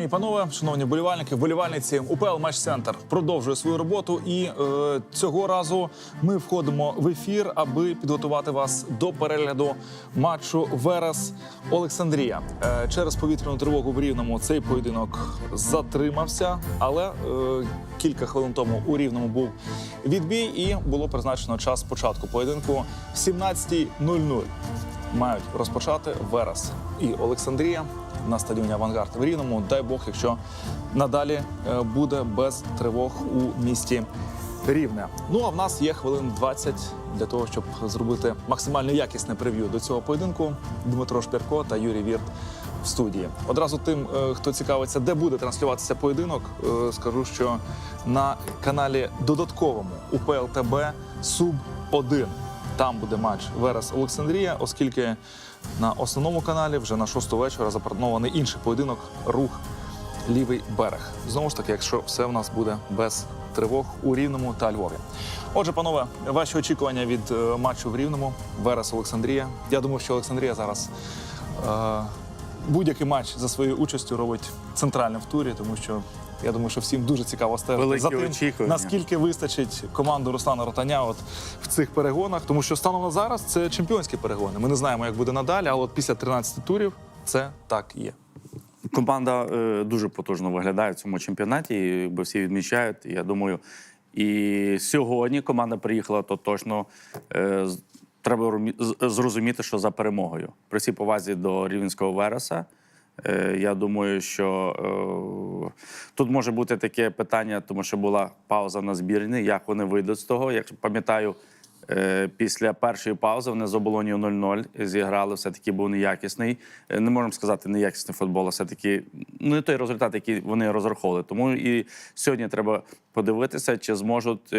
Пані і панове, шановні болівальники, болівальниці, УПЛ Матч Центр продовжує свою роботу, і е, цього разу ми входимо в ефір, аби підготувати вас до перегляду матчу Верес Олександрія. Е, через повітряну тривогу в Рівному цей поєдинок затримався, але е, кілька хвилин тому у Рівному був відбій, і було призначено час початку поєдинку в 17.00 мають розпочати Верес і Олександрія на стадіоні Авангард в Рівному. Дай Бог, якщо надалі е, буде без тривог у місті Рівне. Ну а в нас є хвилин 20 для того, щоб зробити максимально якісне прев'ю до цього поєдинку. Дмитро Шпірко та Юрій Вірт в студії. Одразу тим, е, хто цікавиться, де буде транслюватися поєдинок, е, скажу, що на каналі додатковому УПЛ ТБ Суб 1 там буде матч Верес Олександрія, оскільки на основному каналі вже на шосту вечора запланований інший поєдинок рух лівий берег. Знову ж таки, якщо все в нас буде без тривог у Рівному та Львові. Отже, панове, ваші очікування від е, матчу в Рівному Верес Олександрія. Я думаю, що Олександрія зараз е, будь-який матч за своєю участю робить центральним в турі, тому що. Я думаю, що всім дуже цікаво стежити Великі за тим, очікування. наскільки вистачить команду Руслана Ротаня от в цих перегонах, тому що станом на зараз це чемпіонські перегони. Ми не знаємо, як буде надалі, але от після 13 турів це так є. Команда е, дуже потужно виглядає в цьому чемпіонаті, і якби всі відмічають. Я думаю, і сьогодні команда приїхала, то точно е, треба зрозуміти, що за перемогою. При всій повазі до рівненського Вереса. Е, Я думаю, що е, тут може бути таке питання, тому що була пауза на збірні, як вони вийдуть з того. Як пам'ятаю, Е, Після першої паузи вони з оболонію 0-0 зіграли. Все таки був неякісний. Не можемо сказати неякісний футбол, а все таки ну, не той результат, який вони розраховували. Тому і сьогодні треба подивитися, чи зможуть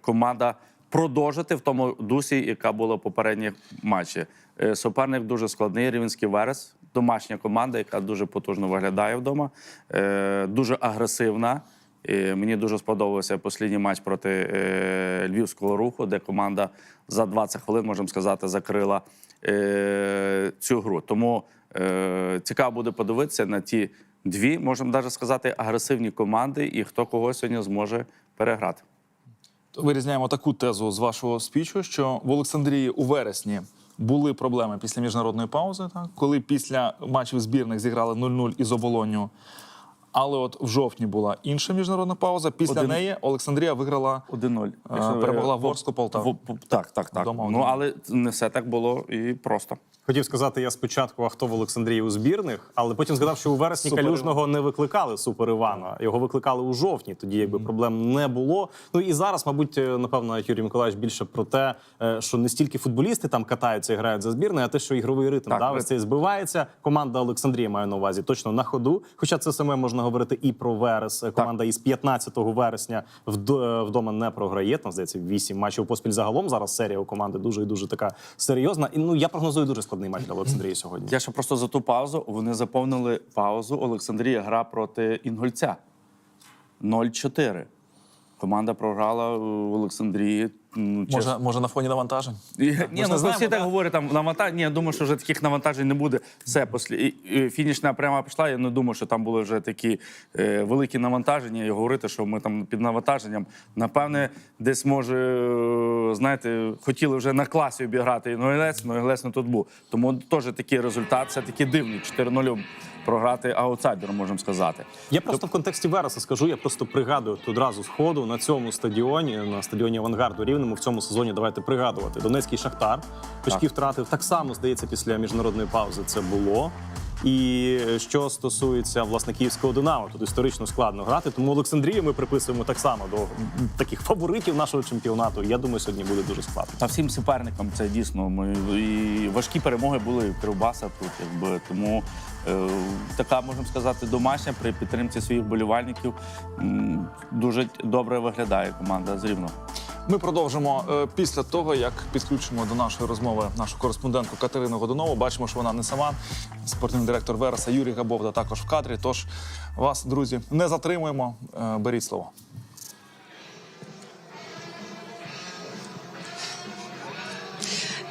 команда продовжити в тому дусі, яка була в попередніх матчі. Суперник дуже складний. Рівенський Верес, домашня команда, яка дуже потужно виглядає вдома, е, дуже агресивна. І мені дуже сподобався останній матч проти е, львівського руху, де команда за 20 хвилин, можемо сказати, закрила е, цю гру. Тому е, цікаво буде подивитися на ті дві, можемо навіть сказати, агресивні команди, і хто кого сьогодні зможе переграти. Вирізняємо таку тезу з вашого спічу, що в Олександрії у вересні були проблеми після міжнародної паузи, так? коли після матчів збірних зіграли 0-0 із оболонню. Але от в жовтні була інша міжнародна пауза. Після Один- неї Олександрія виграла 1-0. Перемогла Ворску Полтаву. В- в- Так, так, так. Вдома Ну, але не все так було і просто. Хотів сказати я спочатку, а хто в Олександрії у збірних, але потім згадав, що у вересні Супер Калюжного не викликали Супер Івана. Його викликали у жовтні. Тоді якби проблем не було. Ну і зараз, мабуть, е, напевно, Юрій Миколаївич більше про те, е, що не стільки футболісти там катаються і грають за збірною, а те, що ігровий ритм Так, да, ви- ось цей збивається. Команда Олександрії маю на увазі точно на ходу. Хоча це саме можна говорити і про Верес. Команда із 15 вересня е, вдома не програє. Там здається, 8 матчів поспіль загалом. Зараз серія у команди дуже і дуже така серйозна. І ну я прогнозую дуже складний матч для Олександрії сьогодні. Я ще просто за ту паузу вони заповнили паузу. Олександрія гра проти Інгольця 0-4. Команда програла в Олександрії. Чесно. може, може на фоні навантажень. Ні, ну знаємо, всі так говорять, там навантаж... Ні, я думаю, що вже таких навантажень не буде. Все, після... і- і фінішна пряма пішла. Я не думаю, що там були вже такі е, великі навантаження. І говорити, що ми там під навантаженням. Напевне, десь може, е, знаєте, хотіли вже на класі обіграти і Нойлець, Нойлець не тут був. Тому теж такий результат, все таки дивний. 4-0 програти аутсайдером, можемо сказати. Я просто в контексті Вереса скажу. Я просто пригадую одразу з ходу на цьому стадіоні, на стадіоні Авангарду Рівному в цьому сезоні. Давайте пригадувати. Донецький Шахтар очки втратив. Так само здається, після міжнародної паузи це було. І що стосується власне київського Динамо, тут історично складно грати. Тому Олександрію ми приписуємо так само до таких фаворитів нашого чемпіонату. Я думаю, сьогодні буде дуже складно. Та всім суперникам це дійсно ми і важкі перемоги були Кривбаса тут, якби тому е, така можемо сказати домашня при підтримці своїх болівальників дуже добре виглядає команда з Рівного. Ми продовжимо е, після того, як підключимо до нашої розмови нашу кореспондентку Катерину Годунову. Бачимо, що вона не сама. Спортивний директор Вереса Юрій Габовда також в кадрі. Тож вас, друзі, не затримуємо. Е, Беріть слово.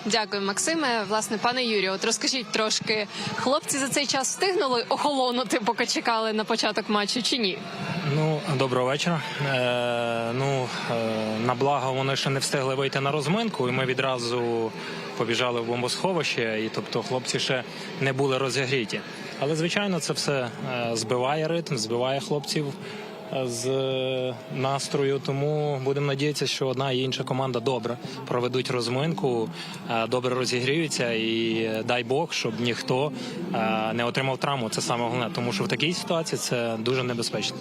Дякую, Максиме. Власне, пане Юрію, от розкажіть трошки, хлопці за цей час встигнули охолонути, поки чекали на початок матчу, чи ні? Ну, доброго вечора. Е, ну, е, на благо вони ще не встигли вийти на розминку, і ми відразу побіжали в бомбосховище, і тобто хлопці ще не були розігріті. Але звичайно, це все е, збиває ритм, збиває хлопців з е, настрою. Тому будемо надіятися, що одна і інша команда добре проведуть розминку, е, добре розігріються, і е, дай Бог, щоб ніхто не отримав травму. Це саме головне, тому що в такій ситуації це дуже небезпечно.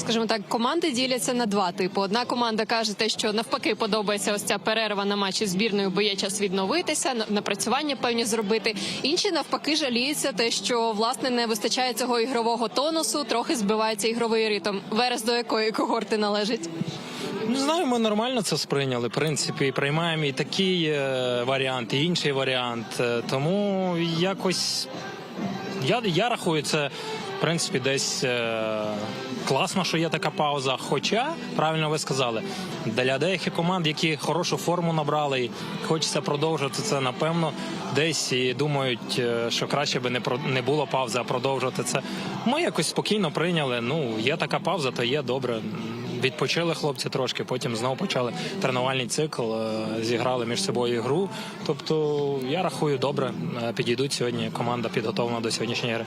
Скажімо так, команди діляться на два типи. Одна команда каже, те, що навпаки подобається ось ця перерва на матчі збірною, бо є час відновитися, напрацювання певні зробити. Інші навпаки жаліються, те, що власне не вистачає цього ігрового тонусу, трохи збивається ігровий ритм. Верес до якої когорти належить? Не знаю, ми нормально це сприйняли. В принципі, приймаємо і такий е, варіант, і інший варіант. Е, Тому якось я, я рахую це. В принципі, десь е, класно, що є така пауза. Хоча, правильно ви сказали, для деяких команд, які хорошу форму набрали, і хочеться продовжити це, напевно, десь і думають, е, що краще би не про не було паузи, а продовжувати це. Ми якось спокійно прийняли. Ну, є така пауза, то є добре. Відпочили хлопці трошки, потім знову почали тренувальний цикл, е, зіграли між собою ігру. Тобто, я рахую, добре е, підійдуть сьогодні. Команда підготовлена до сьогоднішньої гри.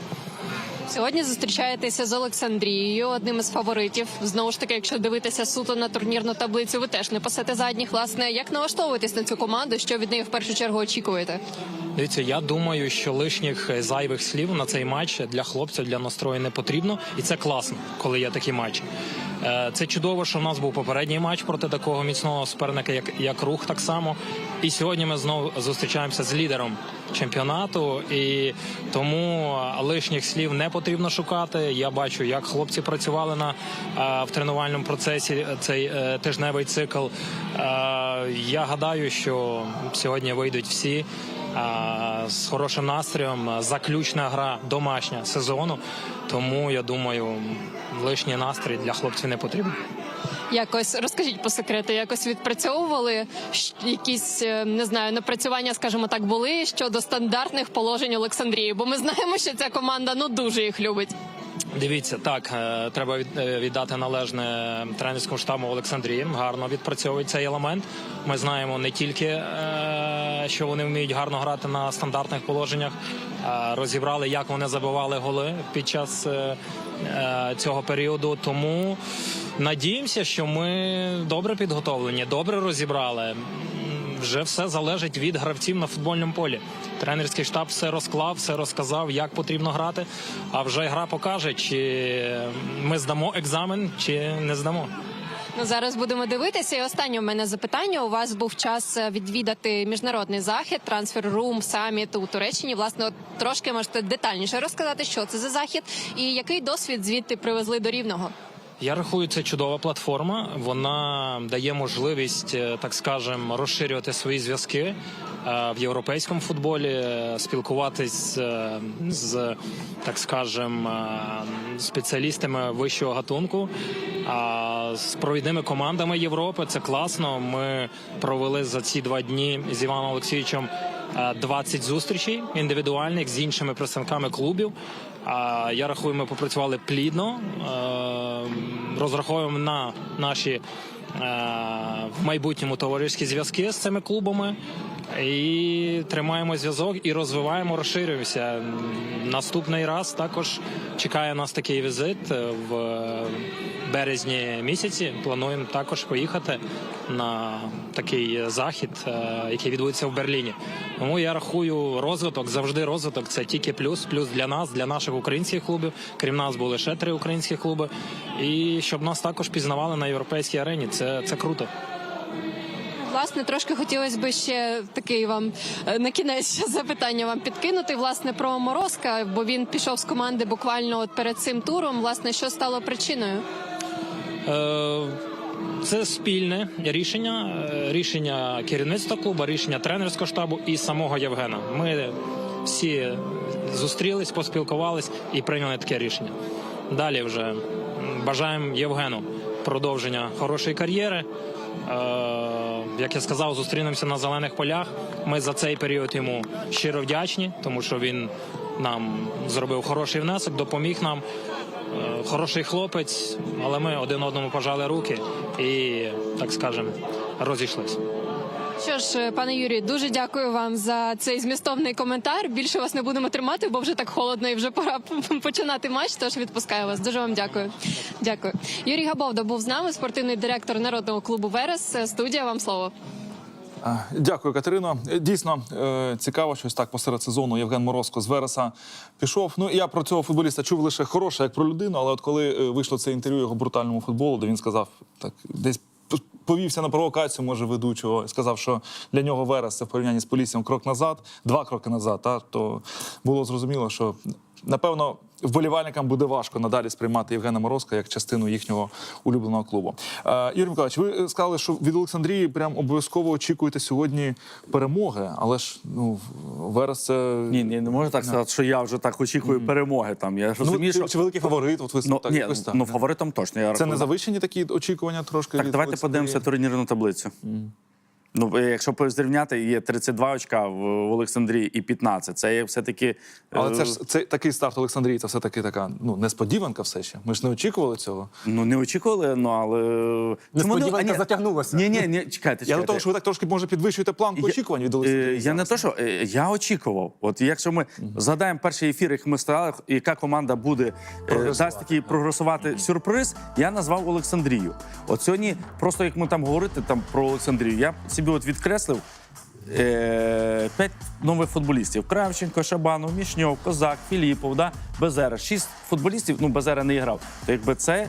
Сьогодні зустрічаєтеся з Олександрією, одним із фаворитів. Знову ж таки, якщо дивитися суто на турнірну таблицю, ви теж не пасете задніх. Власне, як налаштовуватись на цю команду? Що від неї в першу чергу очікуєте? Дивіться, я думаю, що лишніх е, зайвих слів на цей матч для хлопців для настрою не потрібно, і це класно, коли є такі матчі. Е, Це чудово, що в нас був попередній матч проти такого міцного суперника, як, як рух, так само. І сьогодні ми знову зустрічаємося з лідером чемпіонату, і тому лишніх слів не потрібно шукати. Я бачу, як хлопці працювали на е, в тренувальному процесі цей е, тижневий цикл. Е, Я гадаю, що сьогодні вийдуть всі. З хорошим настроєм заключна гра домашня сезону. Тому я думаю, лишній настрій для хлопців не потрібен. Якось розкажіть по секрету, якось відпрацьовували якісь е, не знаю напрацювання, скажімо так, були щодо стандартних положень Олександрії, бо ми знаємо, що ця команда ну дуже їх любить. Дивіться, так е, треба е, віддати належне тренерському штабу Олександрії. Гарно відпрацьовують цей елемент. Ми знаємо не тільки, е, що вони вміють гарно грати на стандартних положеннях, розібрали, як вони забивали голи під час цього періоду. Тому надіємося, що ми добре підготовлені, добре розібрали. Вже все залежить від гравців на футбольному полі. Тренерський штаб все розклав, все розказав, як потрібно грати. А вже гра покаже, чи ми здамо екзамен, чи не здамо. Ну, зараз будемо дивитися. І останнє у мене запитання. У вас був час е, відвідати міжнародний захід, трансфер рум саміт у Туреччині. Власне, от трошки можете детальніше розказати, що це за захід і який досвід звідти привезли до рівного. Я рахую, це чудова платформа. Вона дає можливість, е, так скажем, розширювати свої зв'язки е, в європейському футболі, е, спілкуватись з, так скажем, спеціалістами вищого гатунку. А з провідними командами Європи це класно. Ми провели за ці два дні з Іваном Олексійовичем е, 20 зустрічей індивідуальних з іншими представниками клубів. А я рахую, ми попрацювали плідно, е, розраховуємо на наші в майбутньому товариські зв'язки з цими клубами. І тримаємо зв'язок і розвиваємо, розширюємося. Наступний раз також чекає нас такий візит в березні місяці. Плануємо також поїхати на такий захід, е, який відбудеться в Берліні. Тому я рахую, розвиток завжди розвиток. Це тільки плюс, плюс для нас, для наших українських клубів. Крім нас були ще три українські клуби. І щоб нас також пізнавали на європейській арені. Це, це круто. Власне, трошки хотілося б ще такий вам е, на кінець запитання вам підкинути. Власне про Морозка, бо він пішов з команди буквально от перед цим туром. Власне, що стало причиною? Е, Це спільне рішення, е, рішення керівництва клубу, рішення тренерського штабу і самого Євгена. Ми всі зустрілись, поспілкувались і прийняли таке рішення. Далі вже бажаємо Євгену продовження хорошої кар'єри. Е, як я сказав, зустрінемося на зелених полях. Ми за цей період йому щиро вдячні, тому що він нам зробив хороший внесок, допоміг нам. Е, Хороший хлопець, але ми один одному пожали руки і, так скажемо, розійшлися. Що ж, е, пане Юрію, дуже дякую вам за цей змістовний коментар. Більше вас не будемо тримати, бо вже так холодно і вже пора починати матч. Тож відпускаю вас. Дуже вам дякую. Дякую. Юрій Габовда був з нами, спортивний директор народного клубу Верес. Е, Студія вам слово. Дякую, Катерино. Е, Дійсно цікаво, щось так посеред сезону Євген Морозко з Вереса пішов. Ну я про цього футболіста чув лише хороше, як про людину. Але от коли вийшло це інтерв'ю його брутальному футболу, де він сказав, так десь повівся на провокацію, може ведучого, сказав, що для нього Верес це в порівнянні з Поліссям крок назад, два кроки назад. Та то було зрозуміло, що напевно. Вболівальникам буде важко надалі сприймати Євгена Морозка як частину їхнього улюбленого клубу. Е, Ігор Миколаївич, ви сказали, що від Олександрії прям обов'язково очікуєте сьогодні перемоги, але ж ну Верес це Ні, ні, не можу так сказати, що я вже так очікую перемоги. Там я ну, розумію, що чи великий фаворит? От ви ну, так ні, якось так. ну фаворитом точно. Я це не завищені такі очікування трошки. Так, від давайте подивимося турнірну таблицю. Ну, е, якщо порівняти, є 32 очка в Олександрії і 15. Це є все-таки. Але е, це ж це такий старт Олександрії. Це все таки така ну несподіванка. Все ще. Ми ж не очікували цього. Ну, не очікували, ну але. Несподіванка А, ні, затягнулася. Ні, ні, ні, чекайте, чекайте. Я до того, що ви так трошки може підвищуєте планку очікувань від Е, Олександрії. Я не зараз. то, що я очікував. От якщо ми згадаємо перший ефір, як ми стояли, яка команда буде дасть такий прогресувати сюрприз, я назвав Олександрію. От сьогодні, просто як ми там говорити там про Олександрію, я собі от відкреслив. е, П'ять нових футболістів: Кравченко, Шабанов, Мішньов, Козак, Філіпов, да? Безера. Шість футболістів. Ну, Безера не грав. То якби це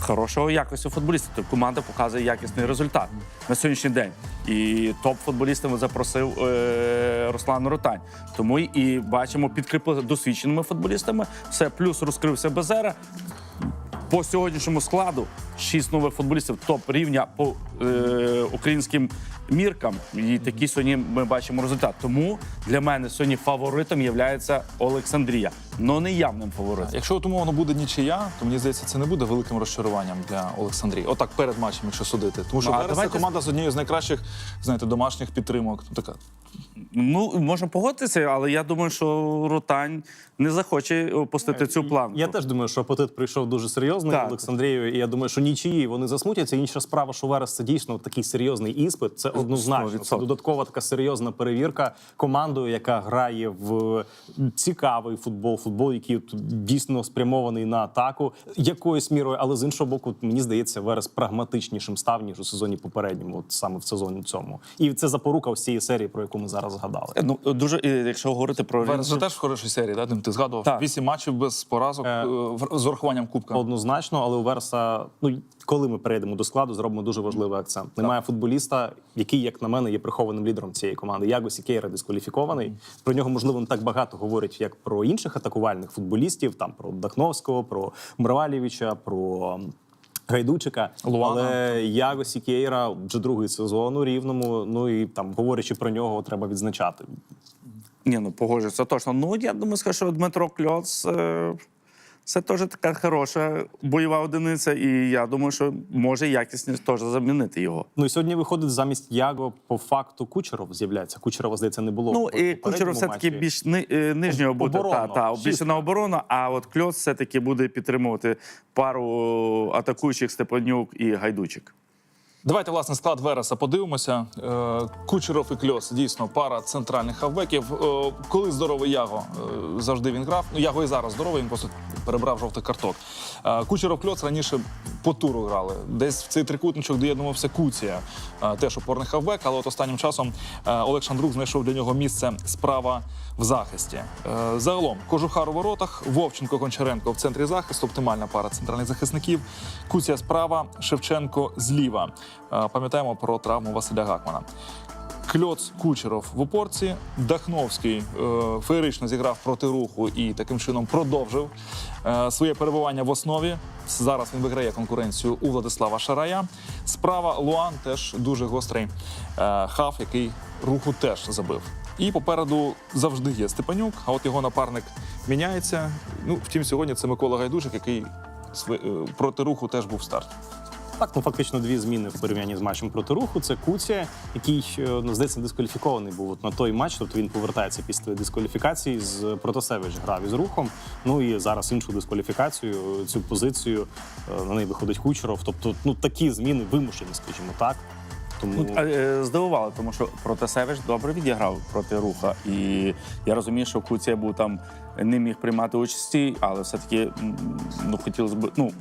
хорошого якості футболістів. Тобто команда показує якісний результат на сьогоднішній день. І топ-футболістами запросив е, Руслан Ротань. Тому і бачимо, підкріпили досвідченими футболістами. Все, плюс розкрився Безера. По сьогоднішньому складу шість нових футболістів топ рівня по е, українським міркам. І такі сьогодні ми бачимо результат. Тому для мене сьогодні фаворитом є Олександрія, але не явним фаворитом. Якщо от умовно буде нічия, то мені здається, це не буде великим розчаруванням для Олександрії. Отак перед матчем, якщо судити. Тому що Ну, а це давайте- команда з однією з найкращих, знаєте, домашніх підтримок. Ну, така Ну, можна погодитися, але я думаю, що Ротань не захоче опустити цю планку. Я теж думаю, що апетит прийшов дуже серйозний Так. Олександрію. І я думаю, що нічиї вони засмутяться. Інша справа, що Верес це дійсно такий серйозний іспит. Це однозначно. Це 100%. додаткова така серйозна перевірка командою, яка грає в цікавий футбол, футбол, який тут дійсно спрямований на атаку якоюсь мірою. Але з іншого боку, мені здається, Верес прагматичнішим став ніж у сезоні попередньому, от саме в сезоні цьому. І це запорука всієї серії, про яку ми зараз згадали. Ну, дуже, і якщо говорити про Верес же теж в хорошій серії, да? Тим ти згадував. Вісім матчів без поразок Е, е, з урахуванням кубка. Однозначно, але у Верса, ну коли ми перейдемо до складу, зробимо дуже важливий акцент. Немає футболіста, який, як на мене, є прихованим лідером цієї команди. Яго Сікейра дискваліфікований. Про нього можливо не так багато говорять, як про інших атакувальних футболістів, там про Дахновського, про Мравалєвича, про. Гайдучика, Луана. але Яго Сікейра вже другий сезон у рівному. Ну і там говорячи про нього, треба відзначати. Ні, ну погоджуюся точно. Ну, я думаю, скажу, що Дмитро Кльоц е, це теж така хороша бойова одиниця, і я думаю, що може якісність теж замінити його. Ну і сьогодні виходить замість Яго по факту Кучеров з'являється. Кучерова, здається, не було. Ну, і Кучеров все-таки матчі. більш ни, е, нижнього буде, та, та, більше на оборону, а от кльос все-таки буде підтримувати пару атакуючих Степанюк і Гайдучик. Давайте власне склад Вереса подивимося. Е, Кучеров і Кльос дійсно пара центральних хавбеків. Е, Коли здоровий Яго е, завжди він грав. Ну Яго і зараз здоровий, він просто перебрав жовтий карток. Кучеров Кльос раніше по туру грали. Десь в цей трикутничок доєднувався Куція, теж опорний хавбек, але от останнім часом Олег Шандрук знайшов для нього місце справа в захисті. Е, Загалом Кожухар у воротах, Вовченко Гончаренко в центрі захисту, оптимальна пара центральних захисників. Куція справа, Шевченко зліва. Е, Пам'ятаємо про травму Василя Гакмана. Кльоц Кучеров в опорці. Дахновський е, феєрично зіграв проти руху і таким чином продовжив е, своє перебування в основі. Зараз він виграє конкуренцію у Владислава Шарая. Справа Луан теж дуже гострий е, хав, який руху теж забив. І попереду завжди є Степанюк, а от його напарник міняється. Ну, втім, сьогодні це Микола Гайдушик, який е, проти руху теж був в старті. Так, ну фактично дві зміни в порівнянні з матчем проти руху. Це Куція, який е, ну, здається дискваліфікований був от на той матч. Тобто він повертається після дискваліфікації з Протасевич грав із рухом. Ну і зараз іншу дискваліфікацію, е, цю позицію е, на неї виходить Кучеров. Тобто, ну такі зміни вимушені, скажімо так. Тому Ну, а, е, здивувало, тому що Протасевич добре відіграв проти руха. І я розумію, що Куція був там не міг приймати участі, але все-таки ну, хотілося б, ну.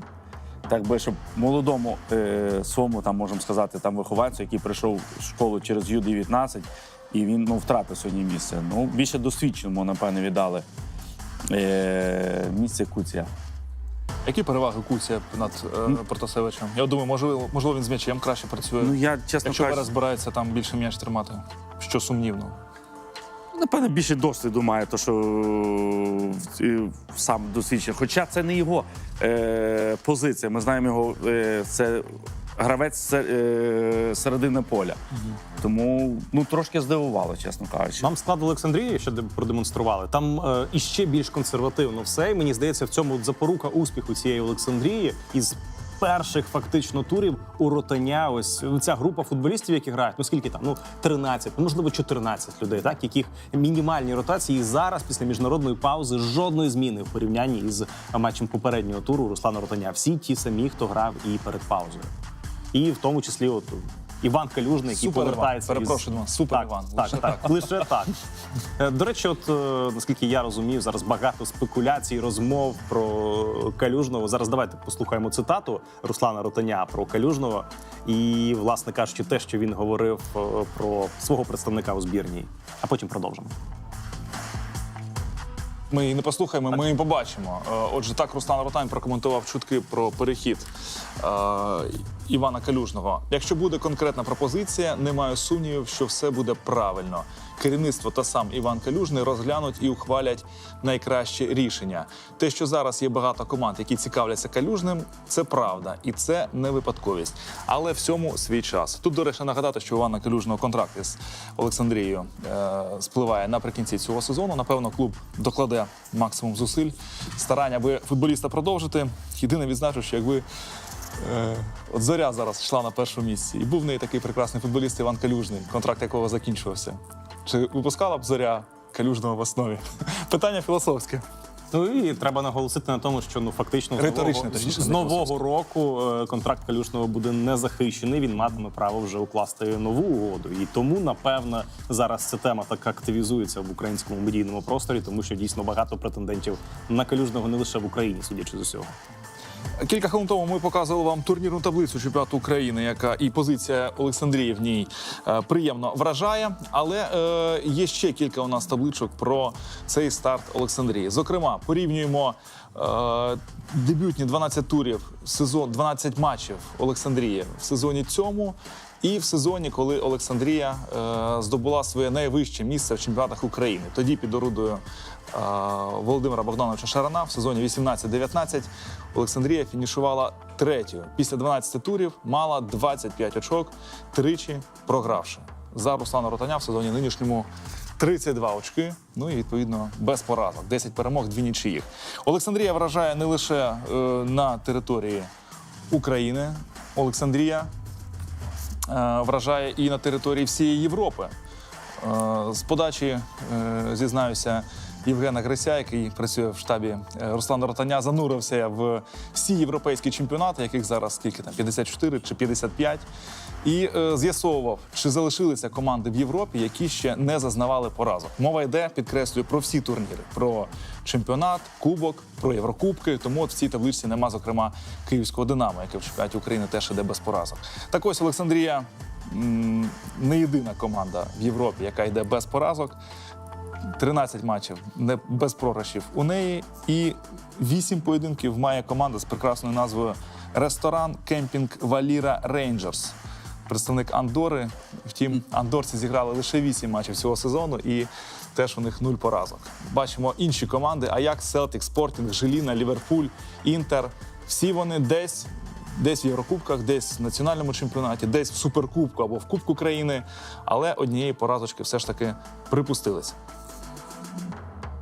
Так би, щоб молодому е, своєму, там можемо сказати, там вихованцю, який прийшов в школу через Ю-19, і він ну, втратив сьогодні місце. Ну, більше досвідченому, напевно, віддали е, місце Куція. Які переваги Куція над е, Протасевичем? Я думаю, можливо, можливо, він з м'ячем краще працює. Ну, я, чесно Якщо кажучи, зараз збирається там більше м'яч тримати, що сумнівно. Напевно, більше досвіду має, то що е, сам досвідчений. Хоча це не його е, позиція. Ми знаємо його, е, це гравець е, середини поля. Тому ну, трошки здивувало, чесно кажучи. Нам склад Олександрії, що де- продемонстрували, там е, іще більш консервативно все. І мені здається, в цьому от запорука успіху цієї Олександрії із перших фактично турів у ротання. Ось ця група футболістів, які грають. Ну скільки там? Ну 13, ну, можливо, 14 людей, так яких мінімальні ротації. І зараз, після міжнародної паузи, жодної зміни в порівнянні із матчем попереднього туру Руслана Ротаня. Всі ті самі, хто грав і перед паузою. І в тому числі, от Іван Калюжний, який Супер повертається. із- Перепрошую, Іван, Супер так, Іван. Так, Лише так, лише так. Е, До речі, от е, наскільки я розумію, зараз багато спекуляцій, розмов про Калюжного. Зараз давайте послухаємо цитату Руслана Ротаня про Калюжного. І, власне кажучи, те, що він говорив е, про свого представника у збірній. А потім продовжимо. Ми її не послухаємо, ми її побачимо. Е, Отже, так Руслан Ротань прокоментував чутки про перехід е, Івана Калюжного. Якщо буде конкретна пропозиція, не маю сумнівів, що все буде правильно. Керівництво та сам Іван Калюжний розглянуть і ухвалять найкраще рішення. Те, що зараз є багато команд, які цікавляться калюжним, це правда, і це не випадковість. Але всьому свій час. Тут, до речі, нагадати, що Івана Калюжного контракт із Олександрією е, спливає наприкінці цього сезону. Напевно, клуб докладе максимум зусиль, старання, аби футболіста продовжити. Єдине відзначу, що якби Е, От зоря зараз йшла на першому місці. І був в неї такий прекрасний футболіст Іван Калюжний, контракт якого закінчувався. Чи випускала б зоря калюжного в основі? Питання філософське. Ну і треба наголосити на тому, що ну фактично з нового, точніше, з нового року е, контракт Калюшного буде не захищений. Він матиме право вже укласти нову угоду. І тому, напевно, зараз ця тема так активізується в українському медійному просторі, тому що дійсно багато претендентів на Калюжного не лише в Україні, судячи з усього. Кілька хвилин тому ми показували вам турнірну таблицю чемпіонату України, яка і позиція Олександрії в ній е, приємно вражає. Але е, є ще кілька у нас табличок про цей старт Олександрії. Зокрема, порівнюємо е, дебютні 12 турів, сезон 12 матчів Олександрії в сезоні цьому. І в сезоні, коли Олександрія е, здобула своє найвище місце в чемпіонатах України, тоді під орудою е, Володимира Богдановича Шарана в сезоні 18-19 Олександрія фінішувала третьою. Після 12 турів мала 25 очок, тричі програвши. За Руслана Ротаня в сезоні нинішньому 32 очки. Ну і відповідно без поразок. 10 перемог, дві нічиїх. Олександрія вражає не лише е, на території України. Олександрія е, вражає і на території всієї Європи. Е, З подачі, е, зізнаюся, Євгена Грися, який працює в штабі е, Руслана Ротаня, занурився в всі європейські чемпіонати, яких зараз скільки там 54 чи 55, і е, з'ясовував, чи залишилися команди в Європі, які ще не зазнавали поразок. Мова йде, підкреслюю, про всі турніри: про чемпіонат, кубок, про Єврокубки. Тому от в цій табличці нема, зокрема, київського Динамо, яке в чемпіонаті України теж іде без поразок. Так ось Олександрія не єдина команда в Європі, яка йде без поразок. 13 матчів не без програшів у неї, і 8 поєдинків має команда з прекрасною назвою Ресторан Кемпінг Валіра Рейнджерс. Представник Андори. Втім, андорці зіграли лише 8 матчів цього сезону, і теж у них нуль поразок. Бачимо інші команди: Аякс, Селтик, Спортінг, Желіна, Ліверпуль, Інтер. Всі вони десь. Десь в Єврокубках, десь в національному чемпіонаті, десь в суперкубку або в Кубку країни, але однієї поразочки все ж таки припустилися.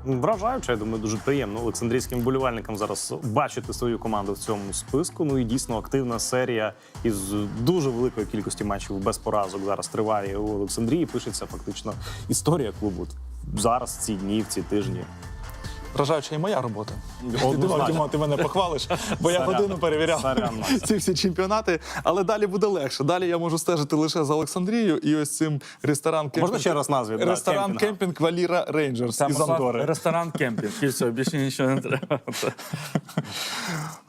Вражаюче, я думаю, дуже приємно олександрійським вболівальникам зараз бачити свою команду в цьому списку. Ну і дійсно активна серія із дуже великої кількості матчів без поразок зараз триває у Олександрії. Пишеться фактично історія клубу зараз, ці дні, в ці тижні. Вражаюча і моя робота. Ти думав, Діма, ти мене похвалиш, бо я годину перевіряв ці всі чемпіонати. Але далі буде легше. Далі я можу стежити лише за Олександрією і ось цим ресторан кемпінг. Можна ще раз назві? Ресторан кемпінг Валіра Рейнджерс із Андори. ресторан кемпінг. І все, більше нічого не треба.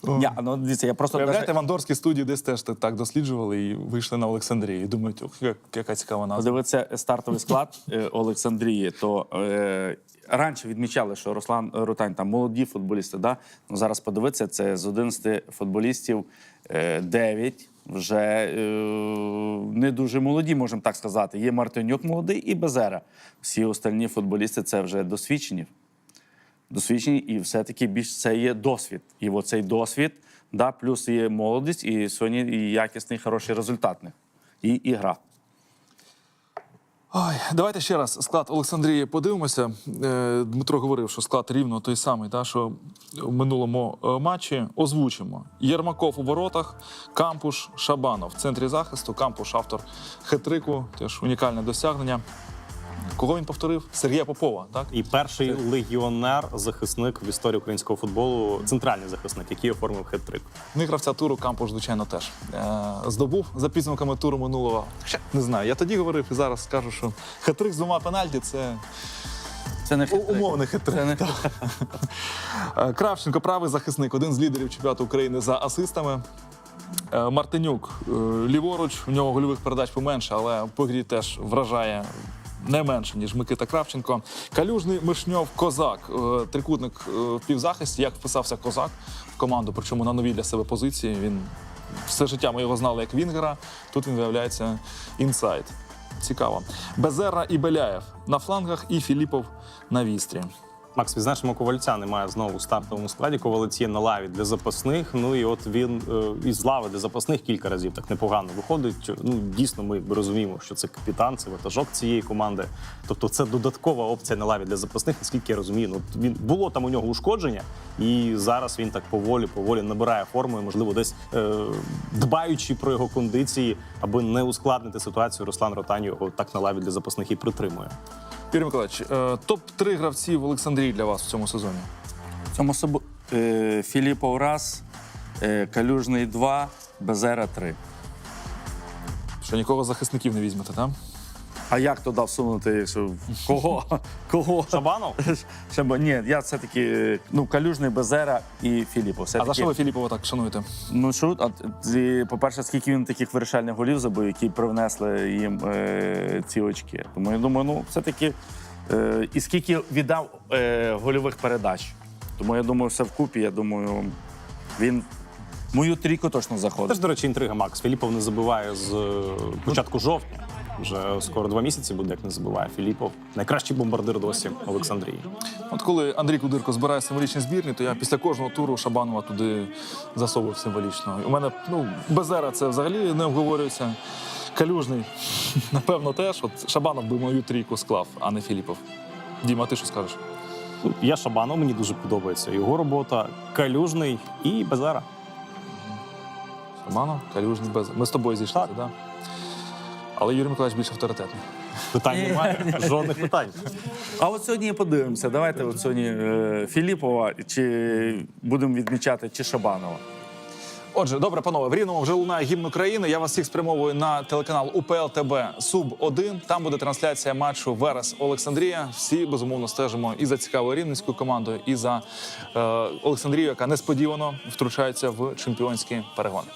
Ні, ну дивіться, я просто Виявляєте, даже- в андорській студії десь теж так досліджували і вийшли на Олександрію. І думають, ох, яка цікава назва. подивитися стартовий склад е, Олександрії, то е, раніше відмічали, що Руслан Рутань там молоді футболісти. Да? Ну, зараз подивитися, це з 11 футболістів е, 9 вже е, не дуже молоді, можемо так сказати. Є Мартинюк молодий і Безера. Всі остальні футболісти це вже досвідчені. Досвідчені, і все-таки більш це є досвід. І оцей досвід, да, плюс є молодість, і сьогодні і якісний, хороший результат. них. І ігра. Ой, давайте ще раз склад Олександрії подивимося. Е, Дмитро говорив, що склад рівно той самий, та, що в минулому е, матчі. Озвучимо. Єрмаков у воротах, Кампуш, Шабанов в центрі захисту. Кампуш автор хетрику, теж унікальне досягнення. Кого він повторив? Сергія Попова, так? І перший легіонер, захисник в історії українського футболу, центральний захисник, який оформив хет-трик. Ну і гравця туру Кампуш, звичайно, теж е, здобув за підсумками туру минулого. Ще не знаю. Я тоді говорив і зараз скажу, що хетрик з двома пенальті це Це не. Умовний хитрик. Не. Е, Кравченко, правий захисник, один з лідерів чемпіонату України за асистами. Е, Мартинюк ліворуч, у нього гольових передач поменше, але по грі теж вражає не менше, ніж Микита Кравченко. Калюжний Мишньов Козак. Е, Трикутник е, в півзахисті. Як вписався Козак в команду, причому на новій для себе позиції. Він все життя ми його знали як Вінгера. Тут він виявляється інсайд. Цікаво. Безера і Беляєв на флангах і Філіпов на вістрі. Макс, відзначимо, ковальця немає знову у стартовому складі. Ковалець є на лаві для запасних. Ну і от він е, із лави для запасних кілька разів так непогано виходить. Ну дійсно, ми розуміємо, що це капітан, це ватажок цієї команди. Тобто, це додаткова опція на лаві для запасних. Наскільки я розумію, ну він було там у нього ушкодження, і зараз він так поволі, поволі набирає форму, і, можливо, десь е, дбаючи про його кондиції, аби не ускладнити ситуацію, Руслан Ротань його так на лаві для запасних і притримує. Юрій Миколаївич, е, топ-3 гравців в Олександрії для вас в цьому сезоні. В цьому собо... Філіппов Філіпов раз, е, Калюжний два, Безера три. Що нікого з захисників не візьмете, так? А як туди всунути, якщо кого? Кого? Шабанов? Бо- ні, я все-таки ну, Калюжний, Безера і Філіпов. А за що ви Філіпова так шануєте? Ну що, а, по-перше, скільки він таких вирішальних голів забив, які привнесли їм е, ці очки. Тому я думаю, ну все-таки е, і скільки віддав е, гольових передач. Тому я думаю, все вкупі. Я думаю, він мою трійку точно заходить. до речі, інтрига Макс. Філіпов не забиває з е, початку жовтня. Вже скоро два місяці буде, як не забиває Філіпов. Найкращий бомбардир досі Олександрії. От коли Андрій Кудирко збирає символічні збірні, то я після кожного туру Шабанова туди засовував символічно. У мене ну, Безера це взагалі не обговорюється. Калюжний, напевно, теж. От Шабанов би мою трійку склав, а не Філіпов. Діма, ти що скажеш? Я Шабанов, мені дуже подобається. Його робота Калюжний і Безера. Шабанов, Калюжний, Безера. Ми з тобою зійшли, так? Да? Але Юрій Миколаївич більш авторитетний. Питань немає, жодних питань. А от сьогодні подивимося. Давайте от сьогодні е, Філіпова чи будемо відмічати чи Шабанова. Отже, добре, панове, в рівному вже лунає гімн України. Я вас всіх спрямовую на телеканал УПЛ ТБ Суб 1 Там буде трансляція матчу Верес Олександрія. Всі безумовно стежимо і за цікавою рівненською командою, і за е, Олександрію, яка несподівано втручається в чемпіонські перегони.